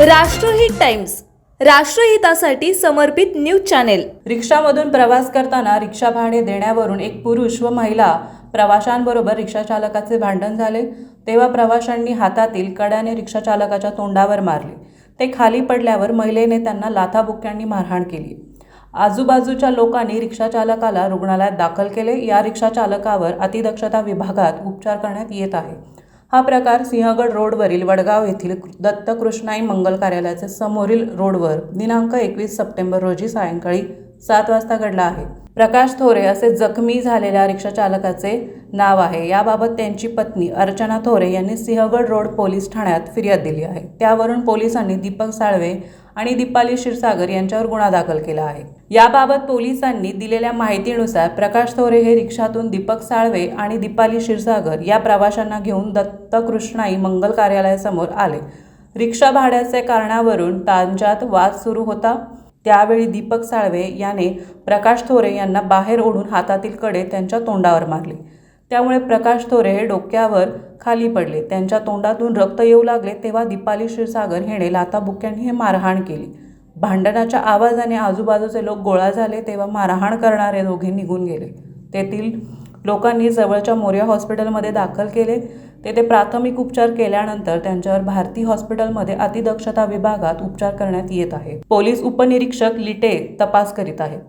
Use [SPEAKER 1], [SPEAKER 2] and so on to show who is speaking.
[SPEAKER 1] राष्ट्रहित टाइम्स राष्ट्रहितासाठी समर्पित news channel.
[SPEAKER 2] रिक्षामधून प्रवास करताना रिक्षा भाडे देण्यावरून एक पुरुष व महिला प्रवाशांबरोबर रिक्षाचालकाचे भांडण झाले. तेव्हा प्रवाशांनी हातातील कड्याने रिक्षाचालकाच्या तोंडावर मारले. ते खाली पडल्यावर महिलेने त्यांना लाथाबुक्क्यांनी मारहाण केली. आजूबाजूच्या लोकांनी रिक्षाचालकाला रुग्णालयात दाखल केले. या रिक्षाचालकावर अतिदक्षता विभागात उपचार करण्यात येत आहे. हा प्रकार सिंहगड रोडवरील वडगाव येथील दत्तकृष्णाई मंगल कार्यालयाचे समोरील रोडवर दिनांक एकवीस सप्टेंबर रोजी सायंकाळी सात वाजता घडला आहे. प्रकाश थोरे असे जखमी झालेल्या रिक्षाचालकाचे नाव आहे. याबाबत त्यांची पत्नी अर्चना थोरे यांनी सिंहगड रोड पोलीस ठाण्यात फिर्याद दिली आहे. त्यावरून पोलिसांनी दीपक साळवे आणि दीपाली क्षीरसागर यांच्यावर गुन्हा दाखल केला आहे. याबाबत पोलिसांनी दिलेल्या माहितीनुसार प्रकाश थोरे हे रिक्षातून दीपक साळवे आणि दीपाली क्षीरसागर या प्रवाशांना घेऊन दत्तकृष्णाई मंगल कार्यालयासमोर आले. रिक्षा भाड्याच्या कारणावरून त्यांच्यात वाद सुरू होता. त्यावेळी दीपक साळवे याने प्रकाश थोरे यांना बाहेर ओढून हातातील कडे त्यांच्या तोंडावर मारले. त्यामुळे प्रकाश थोरे हे डोक्यावर खाली पडले. त्यांच्या तोंडातून रक्त येऊ लागले तेव्हा दीपाली क्षीरसागर हिने लाताबुक्यांनी हे मारहाण केली. भांडणाच्या आवाजाने आजूबाजूचे लोक गोळा झाले तेव्हा मारहाण करणारे दोघे निघून गेले. तेथील लोकांनी जवळच्या मोर्या हॉस्पिटलमध्ये दाखल केले. तेथे प्राथमिक उपचार केल्यानंतर त्यांच्यावर भारती हॉस्पिटलमध्ये अतिदक्षता विभागात उपचार करण्यात येत आहे. पोलीस उपनिरीक्षक लिटे तपास करीत आहेत.